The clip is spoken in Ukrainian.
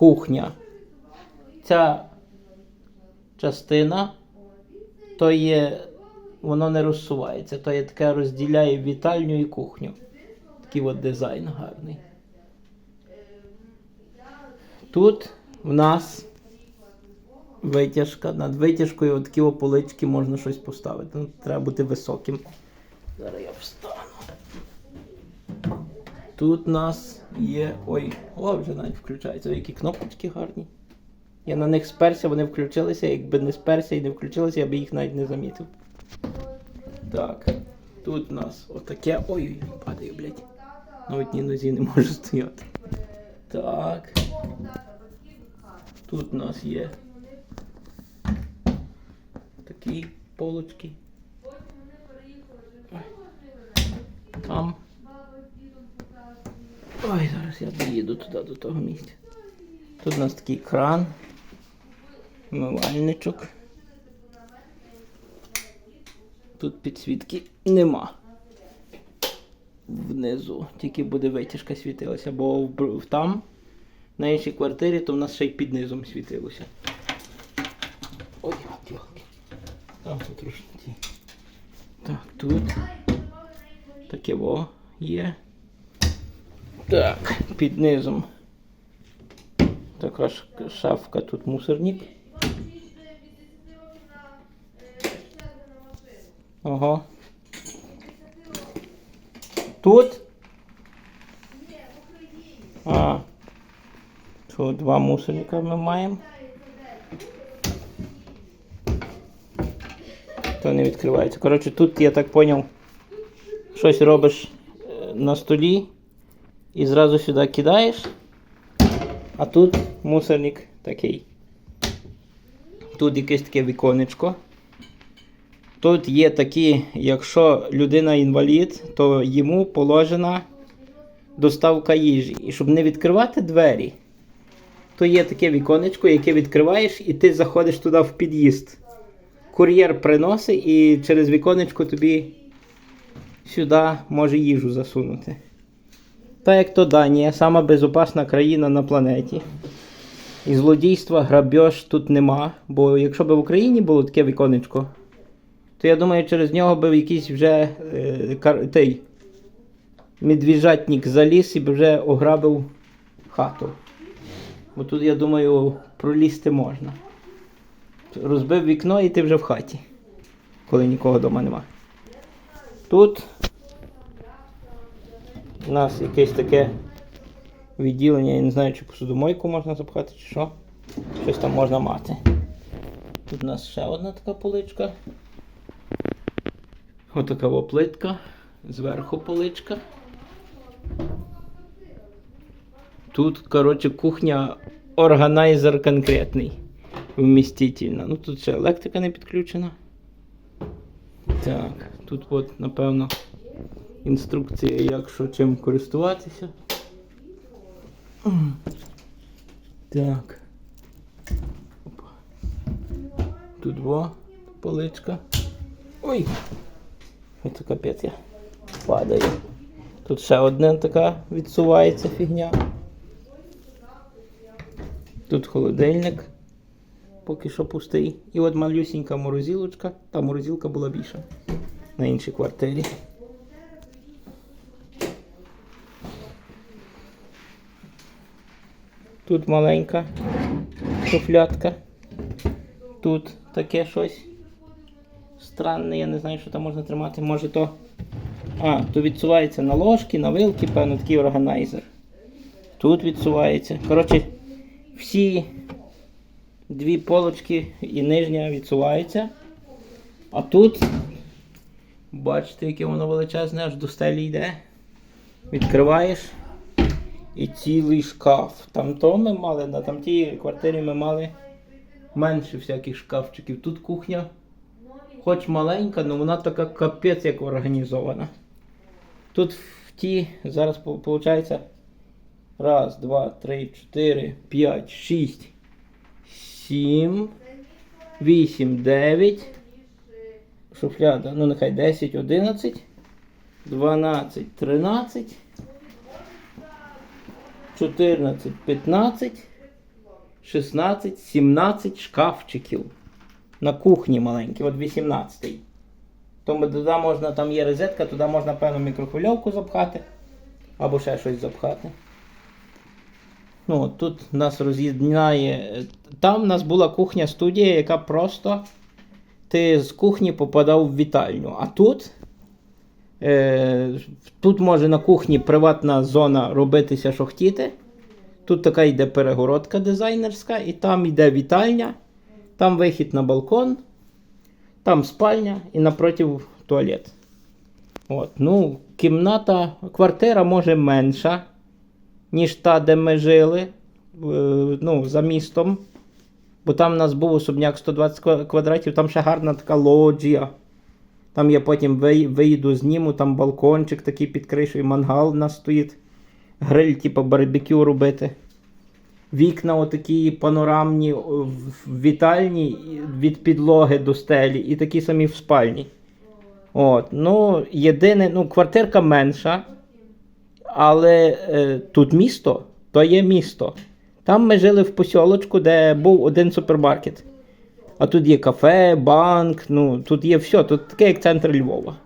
кухня. Ця частина, то є, воно не розсувається, то є таке розділяє вітальню і кухню. Такий от дизайн гарний. Тут в нас витяжка. Над витяжкою такі о полички можна щось поставити. Ну, треба бути високим. Зараз я встану. Тут у нас є. Ой, о, вже навіть включається. Які кнопочки гарні. Я на них сперся, вони включилися. Якби не сперся і не включилися, я би їх навіть не замітив. Так. Тут у нас отаке. Ой, падаю, блядь. На одній нозі не можу стояти. Так. Тут у нас є такі полочки. Там. Ой, зараз я доїду туди до того місця. Тут у нас такий кран, мивальничок. Тут підсвітки нема. Внизу. Тільки буде витяжка світилася, бо там, на іншій квартирі, то в нас ще й під низом світилося. Ой, йолки. Там тут трошки. Так, тут. Таке во є. Так, під низом. Така ж шафка, тут мусорник. Ага. Тут? А. Тут два мусорника ми маємо. То не відкривається. Коротше, тут я так зрозумів, щось робиш е, на столі і зразу сюди кидаєш. А тут мусорник такий. Тут якесь таке віконечко. Тут є такі, якщо людина інвалід, то йому положена доставка їжі. І щоб не відкривати двері, то є таке віконечко, яке відкриваєш, і ти заходиш туди в під'їзд. Кур'єр приносить і через віконечко тобі сюди може їжу засунути. Так як то Данія, сама безопасна країна на планеті. І злодійства, грабеж тут нема. Бо якщо б в Україні було таке віконечко, то я думаю, через нього би якийсь вже е, кар, той, медвіжатник заліз і б вже ограбив хату. Бо тут, я думаю, пролізти можна. Розбив вікно і ти вже в хаті, коли нікого вдома нема. Тут у нас якесь таке відділення, я не знаю, чи посудомойку можна запхати, чи що. Щось там можна мати. Тут у нас ще одна така поличка. Отака во плитка. Зверху поличка. Тут, коротше, кухня органайзер конкретний. Вмістительна. Ну тут ще електрика не підключена. Так, тут от, напевно, інструкція, як що чим користуватися. Так. Опа. Тут во поличка. Ой! Це капець я падаю. Тут ще одна така відсувається фігня. Тут холодильник. Поки що пустий. І от малюсінька морозилочка. Та морозилка була більша на іншій квартирі. Тут маленька шуфлятка. Тут таке щось странне, я не знаю, що там можна тримати. Може то. А, то відсувається на ложки, на вилки, певно, такий органайзер. Тут відсувається. Коротше, всі дві полочки і нижня відсуваються. А тут, бачите, яке воно величезне, аж до стелі йде. Відкриваєш і цілий шкаф. Там то ми мали, на там тій квартирі ми мали менше всяких шкафчиків. Тут кухня, хоч маленька, але вона така капець як організована. Тут в ті, зараз виходить, раз, два, три, чотири, п'ять, шість, сім, вісім, дев'ять. Шуфляда, ну нехай 10, 11, 12, 13, 14, 15, 16-17 шкафчиків. На кухні маленькі, от 18. Тому туди можна, там є розетка, туди можна певно мікрохвильовку запхати. Або ще щось запхати. Ну, тут нас роз'єднає. Там в нас була кухня-студія, яка просто ти з кухні попадав в вітальню. А тут, тут може на кухні приватна зона робитися, що хотіти. Тут така йде перегородка дизайнерська, і там йде вітальня, там вихід на балкон, там спальня і напротив туалет. От, ну, кімната, квартира може менша, ніж та, де ми жили, е, ну, за містом. Бо там у нас був особняк 120 квадратів, там ще гарна така лоджія. Там я потім вийду, зніму, там балкончик такий під кришею, мангал у нас стоїть. Гриль, типу барбекю робити. Вікна отакі панорамні в вітальні від підлоги до стелі, і такі самі в спальні. От, ну, єдине, ну, квартирка менша, але е, тут місто, то є місто. Там ми жили в посілочку, де був один супермаркет. А тут є кафе, банк, ну тут є все, тут таке як центр Львова.